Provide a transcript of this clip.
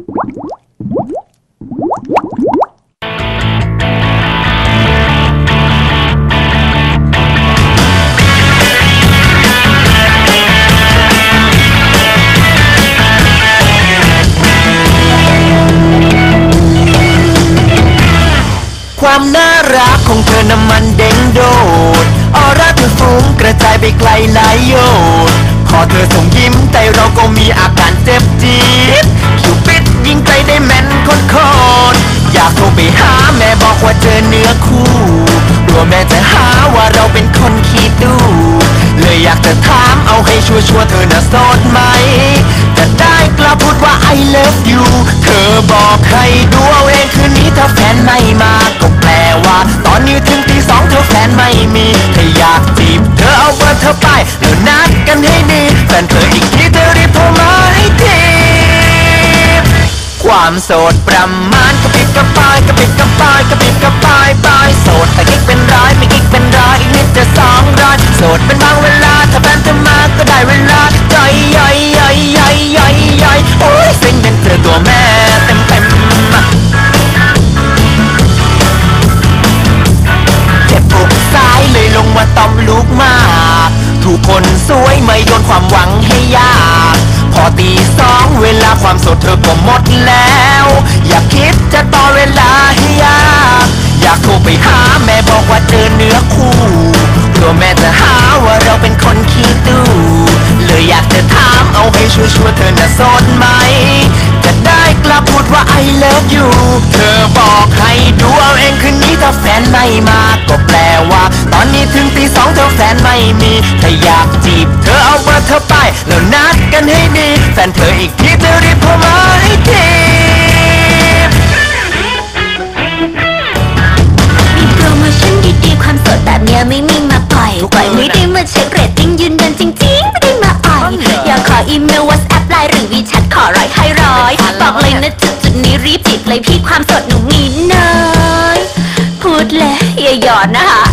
ความน่ารักของเธอน้ำมันเด้งโดด ออร่าเธอฟุ้งกระจายไปไกลหลายโยชน์พอเธอัวแม่จะหาว่าเราเป็นคนขี้ดู เลยอยากจะถามเอาให้ชัวร์ๆเธอน่ะโสดไหม จะได้กลับพูดว่า I love you เธอบอกให้ดูเอาเองคืนนี้ถ้าแฟนไม่มาก็แปลว่า ตอนนี้ถึงตีสองเธอแฟนไม่มีถ้าอยากจีบเธอเอาเบอร์เธอไปแล้วนัดกันให้ดีแฟนเธออีกทีเธอรีบโทรมาให้ทีความโสดประมาณกระปิดกระปายกระปิดกระป อมลูกมากถูกคนสวยไม่โยนความหวังให้ยาก พอตีสองเวลาความสดเธอก็หมดแล้ว อย่าคิดจะต่อเวลาให้ยาก อยากโทรไปหาแม่บอกว่าเจอเนื้อคู่กลัวแม่จะหาว่าเราเป็นคนขี้ตู้เลยอยากจะถามเอาให้ชัวร์ๆเธอน่ะโสดไหม จะได้กลับพูดว่า I love you เธอบอกให้ดูเอาเองคืนนี้ถ้าแฟนไม่มาก็แปล เธอแฟนไม่มี ถ้าอยากจีบ เธอเอาเบอร์เธอไป แล้วนัดกันให้ดี แฟนเธออีกทีเธอรีบโทรมาให้ทีมีโปรโมชั่นดีๆ ความสดแบบเนี้ยไม่มีมาปล่อยทุกปล่อยคนเลยไม่ได้มาเช็คเรตติ้งยืนยันจริงๆ ไม่ได้มาอ่อยอยากขออีเมล WhatsApp ไลน์หรือวีแชทขอร้อยให้ร้อยบอกเลยนะจุดจุดๆนี้รีบจีบเลยพี่ความสดหนูมีน้อยพูดเลยอย่าหยอดนะคะ